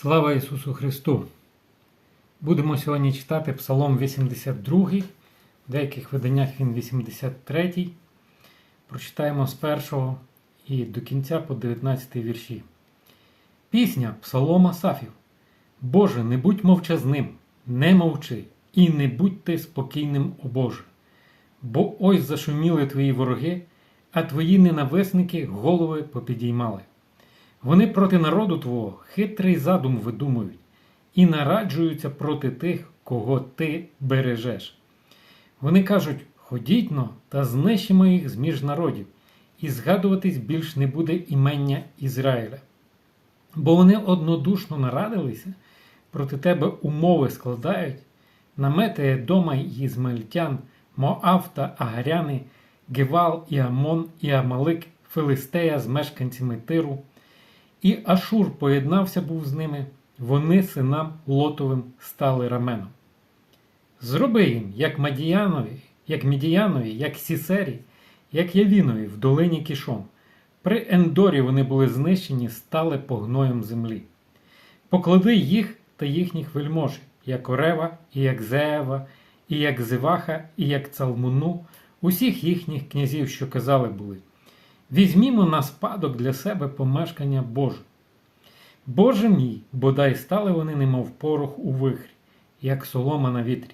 Слава Ісусу Христу! Будемо сьогодні читати Псалом 82, в деяких виданнях він 83. Прочитаємо з першого і до кінця по 19 вірші. Пісня Псалома Сафів. Боже, не будь мовчазним, не мовчи, і не будь ти спокійним, о Боже. Бо ось зашуміли твої вороги, а твої ненависники голови попідіймали. Вони проти народу Твого хитрий задум видумують і нараджуються проти тих, кого ти бережеш. Вони кажуть: ходіть но та знищимо їх з між народів, і згадуватись більш не буде імення Ізраїля. Бо вони однодушно нарадилися, проти тебе умови складають, намети Едома і Ізмаїльтян, Моав та Агаряни, Гевал і Амон і Амалик, Филистея з мешканцями Тиру. І Ашур поєднався був з ними, вони синам Лотовим стали раменом. Зроби їм, як Мадіянові, як Мідіянові, як Сісері, як Явінові в долині Кішон. При Ендорі вони були знищені, стали погноєм землі. Поклади їх та їхніх вельмож, як Орева, і як Зеева, і як Зиваха, і як Цалмуну, усіх їхніх князів, що казали були. Візьмімо на спадок для себе помешкання Боже. Боже мій, бодай стали вони, немов порох у вихрі, як солома на вітрі.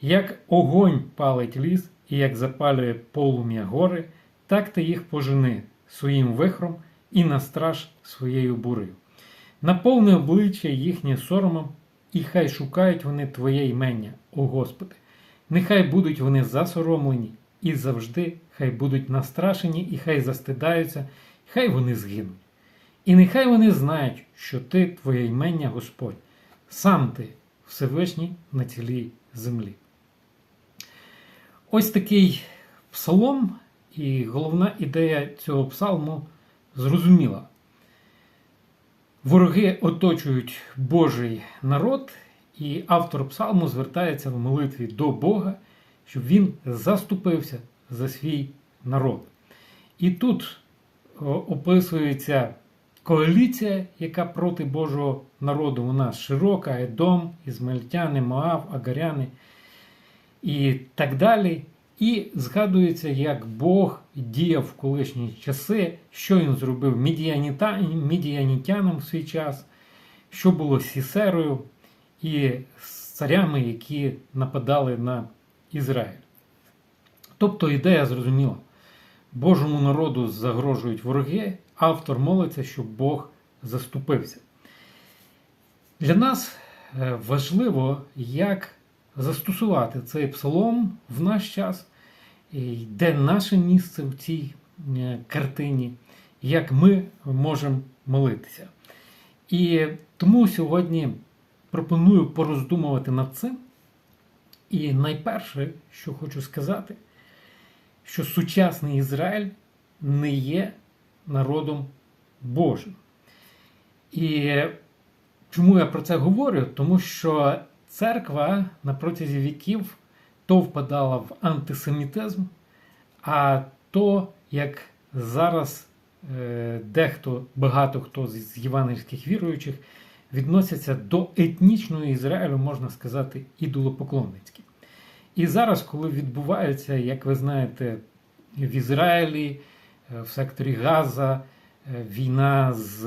Як огонь палить ліс, і як запалює полум'я гори, так ти їх пожени своїм вихром і настраж своєю бурею. Наповни обличчя їхнє соромом, і хай шукають вони Твоє імення, о Господи. Нехай будуть вони засоромлені, і завжди хай будуть настрашені, і хай застидаються, хай вони згинуть. І нехай вони знають, що ти, Твоє імення, Господь, сам ти Всевишній на цілій землі. Ось такий псалом, і головна ідея цього псалму зрозуміла. Вороги оточують Божий народ, і автор псалму звертається в молитві до Бога, щоб він заступився за свій народ. І тут описується коаліція, яка проти Божого народу. Вона широка, Едом, Ізмаїльтяни, Моав, Агаряни і так далі. І згадується, як Бог діяв в колишні часи, що він зробив мідіанітянам в свій час, що було з Сісерою і з царями, які нападали на Ізраїль. Тобто ідея зрозуміла. Божому народу загрожують вороги, автор молиться, щоб Бог заступився. Для нас важливо, як застосувати цей псалом в наш час, де наше місце в цій картині, як ми можемо молитися. І тому сьогодні пропоную пороздумувати над цим. І найперше, що хочу сказати, що сучасний Ізраїль не є народом Божим. І чому я про це говорю? Тому що церква на протязі віків то впадала в антисемітизм, а то, як зараз дехто, багато хто з євангельських віруючих відносяться до етнічного Ізраїлю, можна сказати, ідолопоклонницькі. І зараз, коли відбувається, як ви знаєте, в Ізраїлі, в секторі Газа, війна з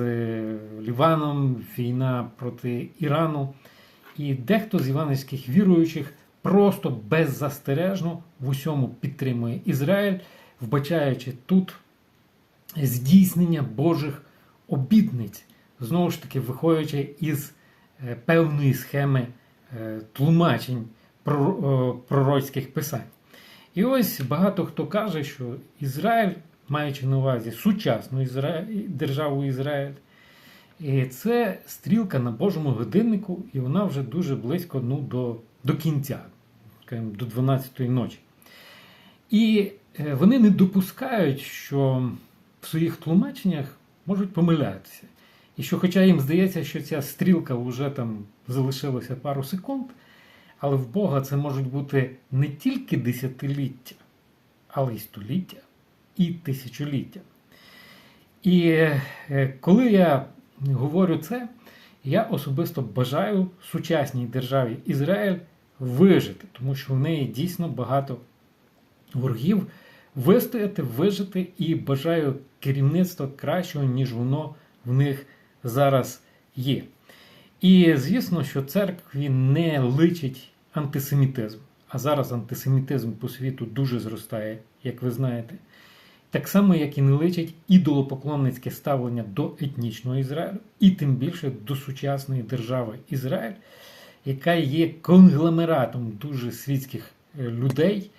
Ліваном, війна проти Ірану, і дехто з іванівських віруючих просто беззастережно в усьому підтримує Ізраїль, вбачаючи тут здійснення Божих обітниць, знову ж таки, виходячи із певної схеми тлумачень пророцьких писань. І ось багато хто каже, що Ізраїль, маючи на увазі сучасну Ізраїль, державу Ізраїль, і це стрілка на Божому годиннику, і вона вже дуже близько ну, до до кінця, до 12-ї ночі. І вони не допускають, що в своїх тлумаченнях можуть помилятися. І що, хоча їм здається, що ця стрілка вже там залишилася пару секунд, але в Бога це можуть бути не тільки десятиліття, але й століття, і тисячоліття. І коли я говорю це, Я особисто бажаю сучасній державі Ізраїль вижити, тому що в неї дійсно багато ворогів вистояти, вижити і бажаю керівництва кращого, ніж воно в них зараз є. І звісно, що церкві не личить антисемітизм. А зараз антисемітизм по світу дуже зростає, як ви знаєте. Так само, як і не личить ідолопоклонницьке ставлення до етнічного Ізраїлю, і тим більше до сучасної держави Ізраїль, яка є конгломератом дуже світських е, людей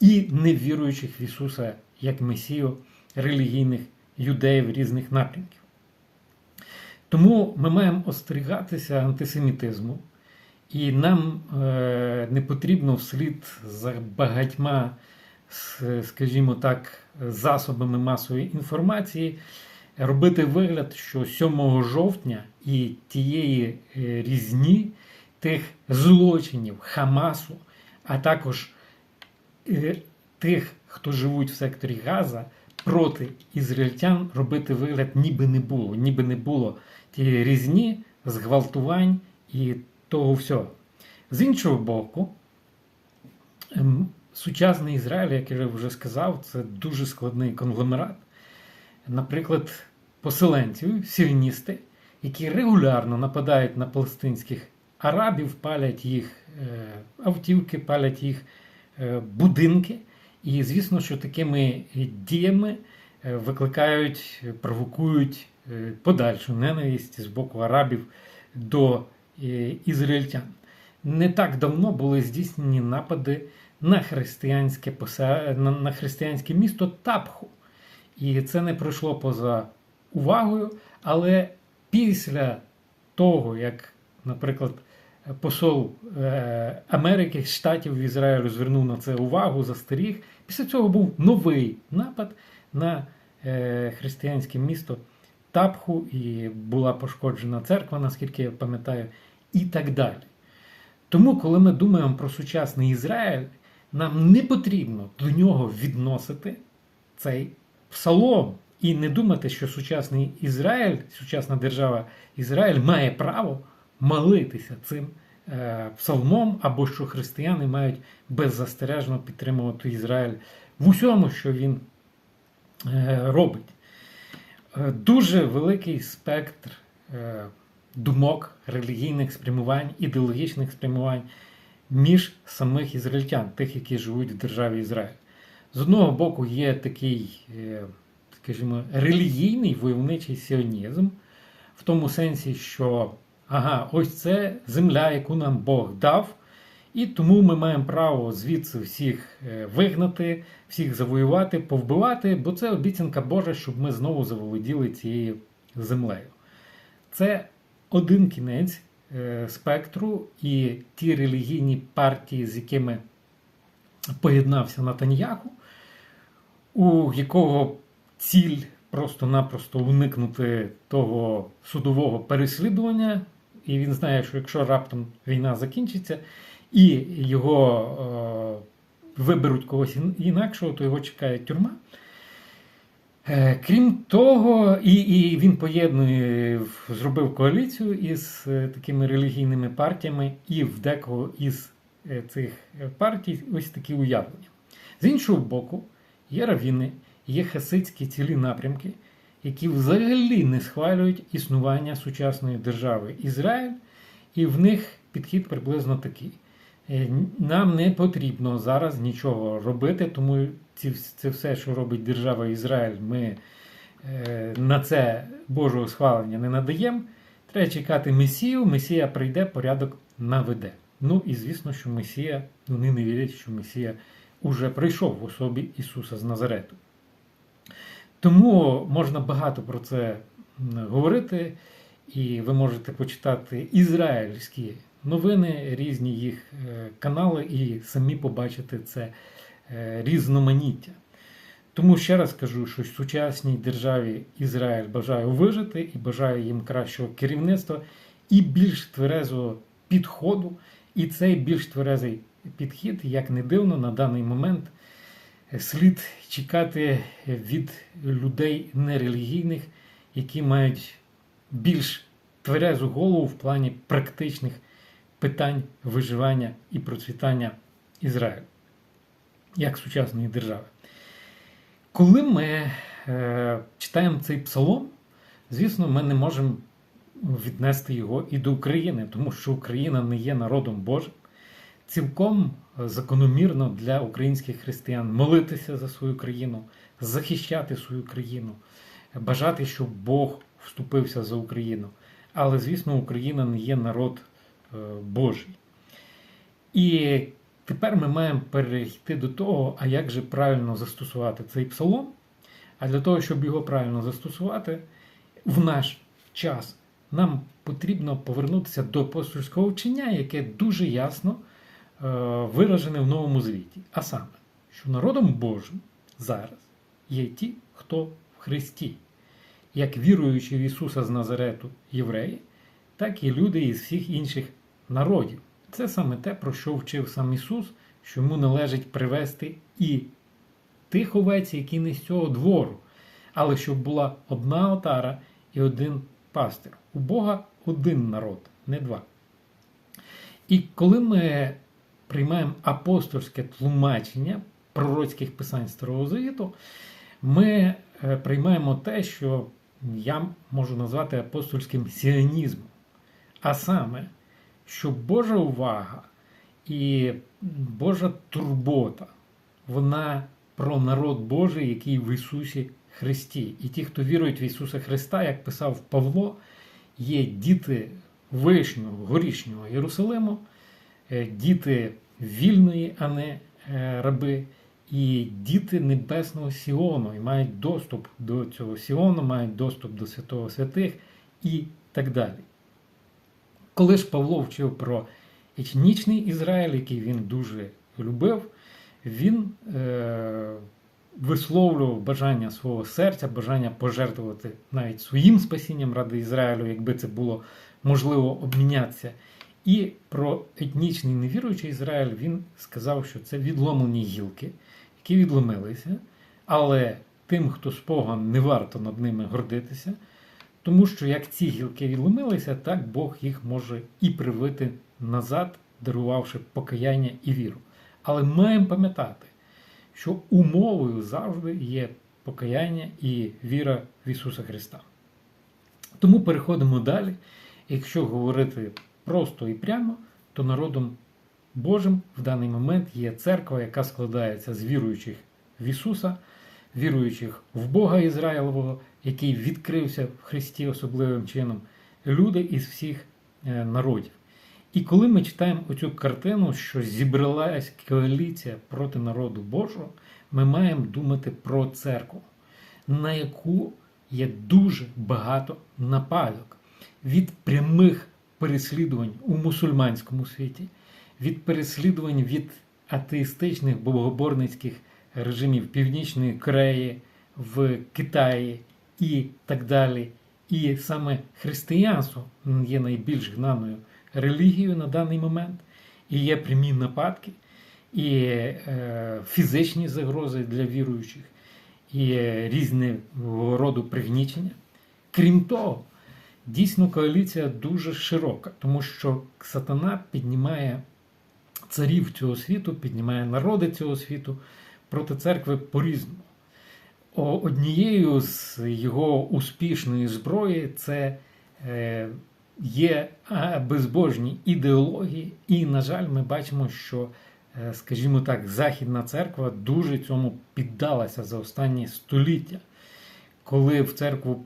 і невіруючих в Ісуса як Месію релігійних юдеїв різних напрямків. Тому ми маємо остерігатися антисемітизму, і нам е, не потрібно вслід за багатьма, скажімо так, засобами масової інформації робити вигляд, що 7 жовтня і тієї е, різні тих злочинів Хамасу, а також е, тих, хто живуть в секторі Газа, проти ізраїльтян робити вигляд ніби не було, ніби не було тієї різні, зґвалтувань і того всього. З іншого боку, ем, сучасний Ізраїль, як я вже сказав, це дуже складний конгломерат. Наприклад, поселенців, сіоністи, які регулярно нападають на палестинських арабів, палять їх е, автівки, палять їх е, будинки. І звісно, що такими діями е, викликають, е, провокують е, подальшу ненависть з боку арабів до е, ізраїльтян. Не так давно були здійснені напади на християнське, на християнське місто Тапху. І це не пройшло поза увагою, але після того, як, наприклад, посол е, Америки, Штатів в Ізраїлю звернув на це увагу, застеріг, після цього був новий напад на е, християнське місто Тапху, і була пошкоджена церква, наскільки я пам'ятаю, і так далі. Тому, коли ми думаємо про сучасний Ізраїль, нам не потрібно до нього відносити цей псалом і не думати, що сучасний Ізраїль, сучасна держава Ізраїль має право молитися цим е, псалмом, або що християни мають беззастережно підтримувати Ізраїль в усьому, що він е, робить. Е, Дуже великий спектр думок, релігійних спрямувань, ідеологічних спрямувань між самих ізраїльтян, тих, які живуть в державі Ізраїль. З одного боку, є такий, скажімо, релігійний войовничий сіонізм, в тому сенсі, що ага, ось це земля, яку нам Бог дав, і тому ми маємо право звідси всіх е, вигнати, всіх завоювати, повбивати, бо це обіцянка Божа, щоб ми знову заволоділи цією землею. Це один кінець е, спектру, і ті релігійні партії, з якими поєднався Натаньяху, у якого ціль просто-напросто уникнути того судового переслідування, і він знає, що якщо раптом війна закінчиться і його е, виберуть когось інакшого, то його чекає тюрма. Е, Крім того, і, і він поєднує, зробив коаліцію із е, такими релігійними партіями, і в декого із е, цих партій ось такі уявлення. З іншого боку, є равіни, є хасидські цілі напрямки, які взагалі не схвалюють існування сучасної держави Ізраїль, і в них підхід приблизно такий. Е, Нам не потрібно зараз нічого робити, тому це все, що робить держава Ізраїль, ми е, на це Божого схвалення не надаємо. Треба чекати Месію, Месія прийде, порядок наведе. Ну і звісно, що Месія, вони не вірять, що Месія уже прийшов в особі Ісуса з Назарету. Тому можна багато про це говорити, і ви можете почитати ізраїльські новини, різні їх е, канали, і самі побачити це е, різноманіття. Тому ще раз кажу, що сучасній державі Ізраїль бажаю вижити і бажаю їм кращого керівництва і більш тверезого підходу. І цей більш тверезий підхід, як не дивно, на даний момент слід чекати від людей нерелігійних, які мають більш тверезу голову в плані практичних питань виживання і процвітання Ізраїлю як сучасної держави. Коли ми е, читаємо цей псалом, звісно, ми не можемо віднести його і до України, тому що Україна не є народом Божим. Цілком закономірно для українських християн молитися за свою країну, захищати свою країну, бажати, щоб Бог вступився за Україну. Але, звісно, Україна не є народ е, Божий. І тепер ми маємо перейти до того, а як же правильно застосувати цей псалом. А для того, щоб його правильно застосувати, в наш час нам потрібно повернутися до апостольського вчення, яке дуже ясно е, виражене в новому звіті. А саме, що народом Божим зараз є ті, хто в Христі, як віруючи в Ісуса з Назарету євреї, так і люди із всіх інших народів. Це саме те, про що вчив сам Ісус, що йому належить привести і тих овець, які не з цього двору, але щоб була одна отара і один пастир. У Бога один народ, не два. І коли ми приймаємо апостольське тлумачення пророцьких писань Старого Завіту, ми е, приймаємо те, що я можу назвати апостольським сіонізмом. А саме, що Божа увага і Божа турбота, вона про народ Божий, який в Ісусі Христі. І ті, хто вірують в Ісуса Христа, як писав Павло, є діти вишнього, горішнього Єрусалиму, е, діти вільної, а не е, раби, і діти небесного Сіону, і мають доступ до цього Сіону, мають доступ до святого святих і так далі. Коли ж Павло вчив про етнічний Ізраїль, який він дуже любив, він е, висловлював бажання свого серця, бажання пожертвувати навіть своїм спасінням ради Ізраїлю, якби це було можливо обмінятися. І про етнічний невіруючий Ізраїль він сказав, що це відломлені гілки, які відломилися, але тим, хто споган, не варто над ними гордитися, тому що як ці гілки відломилися, так Бог їх може і привити назад, дарувавши покаяння і віру. Але маємо пам'ятати, що умовою завжди є покаяння і віра в Ісуса Христа. Тому переходимо далі. Якщо говорити просто і прямо, то народом Божим в даний момент є церква, яка складається з віруючих в Ісуса, віруючих в Бога Ізраїлового, який відкрився в Христі особливим чином, люди із всіх е, народів. І коли ми читаємо оцю картину, що зібралась коаліція проти народу Божого, ми маємо думати про церкву, на яку є дуже багато нападок від прямих переслідувань у мусульманському світі, від переслідувань від атеїстичних богоборницьких режимів Північної Кореї, в Китаї і так далі. І саме християнство є найбільш гнаною релігією на даний момент, і є прямі нападки, і е, фізичні загрози для віруючих, і різного роду пригнічення. Крім того, дійсно коаліція дуже широка, тому що сатана піднімає царів цього світу, піднімає народи цього світу проти церкви по-різному. Однією з його успішної зброї це е, є безбожні ідеології, і, на жаль, ми бачимо, що, е, скажімо так, Західна церква дуже цьому піддалася за останні століття, коли в церкву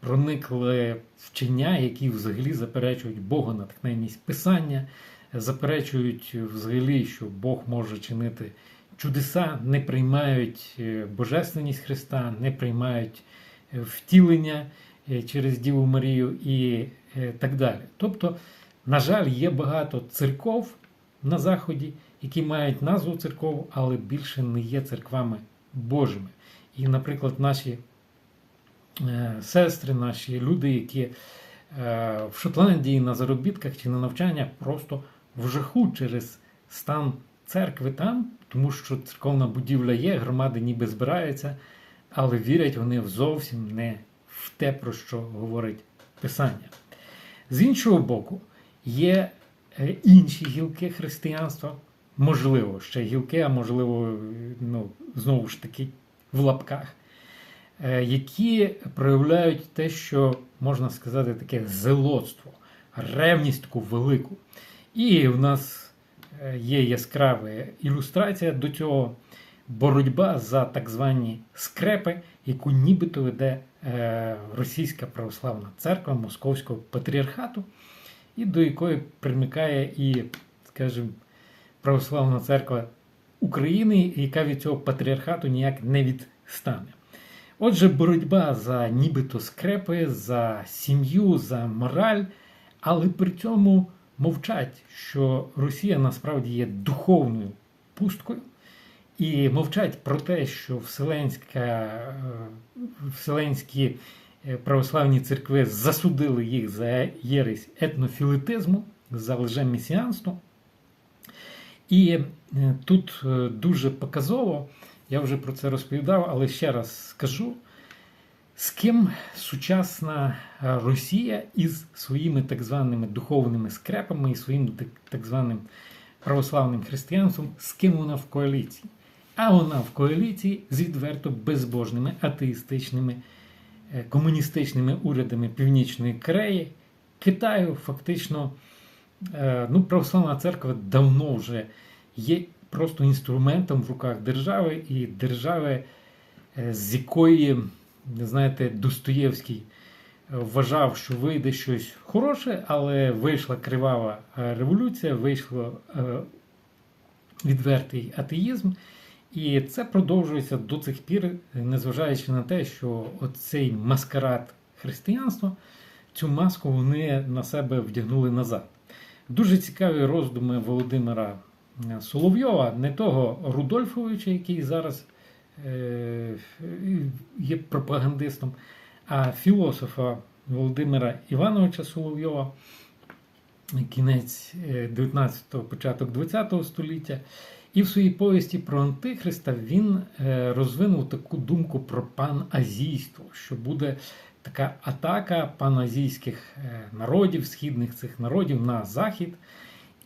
проникли вчення, які взагалі заперечують Бога натхненність Писання, заперечують взагалі, що Бог може чинити чудеса, не приймають е, божественність Христа, не приймають е, втілення через Діву Марію і так далі. Тобто, на жаль, є багато церков на Заході, які мають назву церков, але більше не є церквами Божими. І, наприклад, наші е, сестри, наші люди, які е, в Шотландії на заробітках чи на навчання просто в жаху через стан церкви там, тому що церковна будівля є, громади ніби збираються, але вірять вони зовсім не в те, про що говорить Писання. З іншого боку, є е, інші гілки християнства, можливо, ще гілки, а можливо, ну, знову ж таки, в лапках, е, які проявляють те, що можна сказати, таке зелотство, ревність таку велику. І в нас е, є яскрава ілюстрація до цього боротьба за так звані скрепи, яку нібито веде е, Російська православна церква Московського патріархату, і до якої примикає і, скажімо, Православна церква України, яка від цього патріархату ніяк не відстане. Отже, боротьба за нібито скрепи, за сім'ю, за мораль, але при цьому мовчать, що Росія насправді є духовною пусткою, і мовчать про те, що Вселенська, е, Вселенські е, православні церкви засудили їх за єресь етнофілітизму, за лжемісіанство. І е, тут дуже показово, я вже про це розповідав, але ще раз скажу, з ким сучасна е, Росія із своїми так званими духовними скрепами і своїм так- званим православним християнством, з ким вона в коаліції. А вона в коаліції з відверто безбожними атеїстичними е, комуністичними урядами Північної Кореї, Китаю, фактично, е, ну, православна церква давно вже є просто інструментом в руках держави, і держави, е, з якої, знаєте, Достоєвський е, вважав, що вийде щось хороше, але вийшла кривава е, революція, вийшло відвертий атеїзм. І це продовжується до цих пір, незважаючи на те, що оцей маскарад християнства, цю маску вони на себе вдягнули назад. Дуже цікаві роздуми Володимира Соловйова, не того Рудольфовича, який зараз е, є пропагандистом, а філософа Володимира Івановича Соловйова, кінець 19-го, початок 20-го століття. І в своїй повісті про Антихриста він е, розвинув таку думку про паназійство, що буде така атака паназійських е, народів, східних цих народів на захід.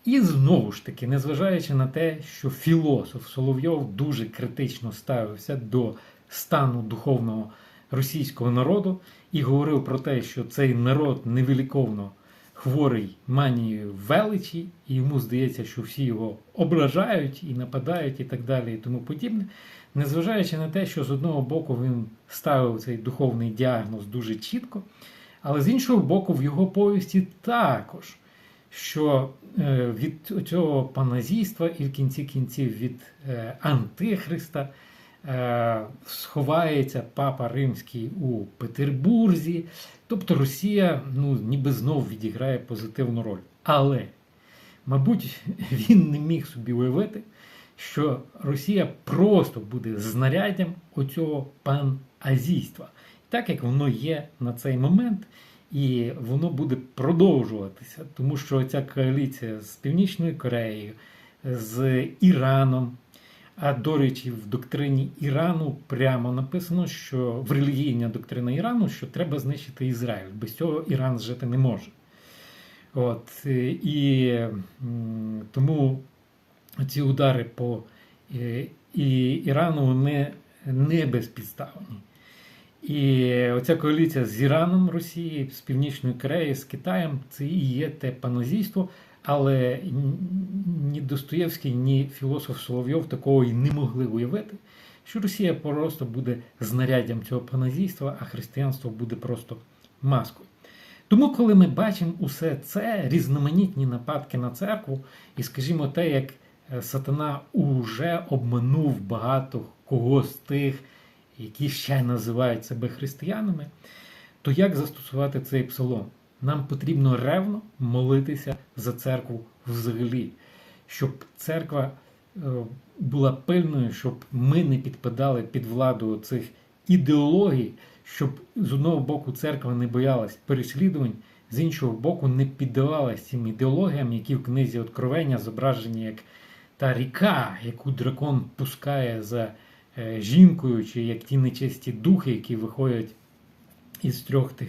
І знову ж таки, незважаючи на те, що філософ Соловйов дуже критично ставився до стану духовного російського народу і говорив про те, що цей народ невеликовно хворий манією величі, і йому здається, що всі його ображають і нападають, і так далі, і тому подібне. Незважаючи на те, що з одного боку він ставив цей духовний діагноз дуже чітко, але з іншого боку, в його повісті також, що е, від цього паназійства і в кінці кінців від е, Антихриста е, сховається папа Римський у Петербурзі. Тобто Росія ну, ніби знов відіграє позитивну роль. Але, мабуть, він не міг собі уявити, що Росія просто буде знаряддям оцього паназійства, так як воно є на цей момент, і воно буде продовжуватися, тому що ця коаліція з Північною Кореєю, з Іраном. А до речі, в доктрині Ірану прямо написано, що в релігійна доктрина Ірану, що треба знищити Ізраїль. Без цього Іран жити не може. От, е, І тому ці удари по е, і Ірану вони не безпідставні. І оця коаліція з Іраном Росії, з Північною Кореєю, з Китаєм це і є те панозійство. Але ні Достоєвський, ні філософ Соловйов такого і не могли уявити, що Росія просто буде знаряддям цього паназійства, а християнство буде просто маскою. Тому, коли ми бачимо усе це, різноманітні нападки на церкву, і скажімо, те, як е, сатана уже обманув багато кого з тих, які ще називають себе християнами, то як застосувати цей псалом? Нам потрібно ревно молитися за церкву взагалі, щоб церква е, була пильною, щоб ми не підпадали під владу цих ідеологій, щоб з одного боку церква не боялась переслідувань, з іншого боку, не піддавалась цим ідеологіям, які в книзі Откровення зображені як та ріка, яку дракон пускає за жінкою, чи як ті нечисті духи, які виходять із трьох тих.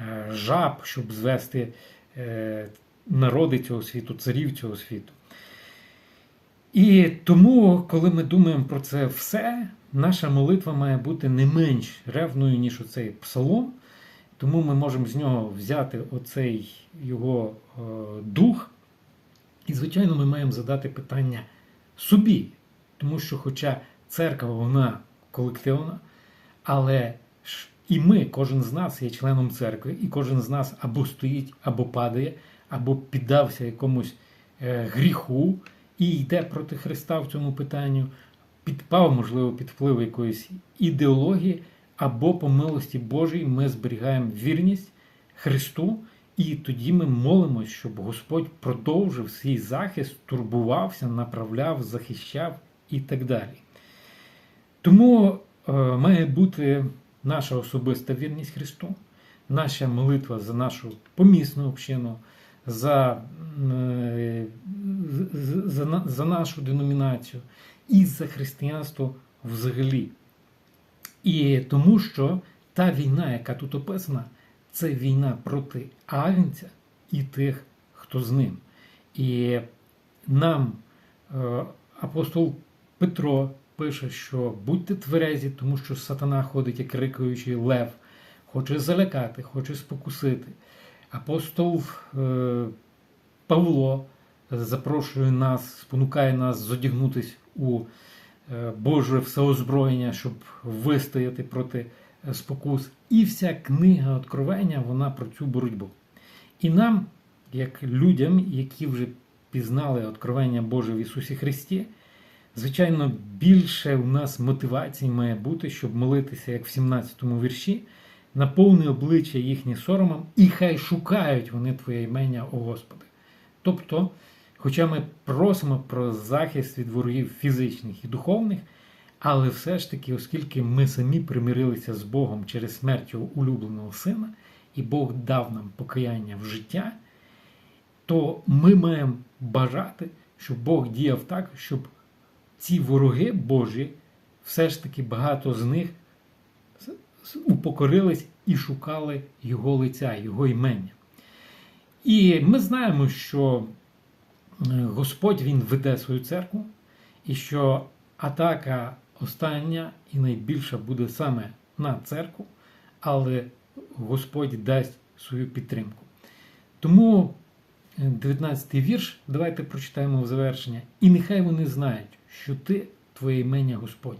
Е, жаб, щоб звести е, народи цього світу, царів цього світу. І тому, коли ми думаємо про це все, наша молитва має бути не менш ревною, ніж оцей псалом. Тому ми можемо з нього взяти оцей його е, дух. І, звичайно, ми маємо задати питання собі. Тому що, хоча церква вона колективна, але ж і ми, кожен з нас є членом церкви, і кожен з нас або стоїть, або падає, або піддався якомусь е, гріху і йде проти Христа в цьому питанню, підпав, можливо, під вплив якоїсь ідеології, або по милості Божій ми зберігаємо вірність Христу, і тоді ми молимось, щоб Господь продовжив свій захист, турбувався, направляв, захищав і так далі. Тому е, має бути наша особиста вірність Христу, наша молитва за нашу помісну общину, за, е, за, за нашу деномінацію і за християнство взагалі. І тому що та війна, яка тут описана, це війна проти агнця і тих, хто з ним. І нам е, апостол Петро пише, що будьте тверезі, тому що сатана ходить як рикаючий лев, хоче залякати, хоче спокусити. Апостол е, Павло запрошує нас, спонукає нас зодягнутись у е, Боже всеозброєння, щоб вистояти проти е, спокус. І вся книга Откровення вона про цю боротьбу. І нам, як людям, які вже пізнали откровення Боже в Ісусі Христі, звичайно, більше у нас мотивації має бути, щоб молитися, як в 17 му вірші, наповни обличчя їхні соромом, і хай шукають вони Твоє імення, о Господи. Тобто, хоча ми просимо про захист від ворогів фізичних і духовних, але все ж таки, оскільки ми самі примирилися з Богом через смерть його улюбленого сина, і Бог дав нам покаяння в життя, то ми маємо бажати, щоб Бог діяв так, щоб ці вороги Божі, все ж таки багато з них упокорились і шукали Його лиця, Його імення. І ми знаємо, що е, Господь Він веде свою церкву, і що атака остання і найбільша буде саме на церкву, але Господь дасть свою підтримку. Тому 19 й вірш, давайте прочитаємо в завершення. І нехай вони знають, що ти, твоє імення Господь,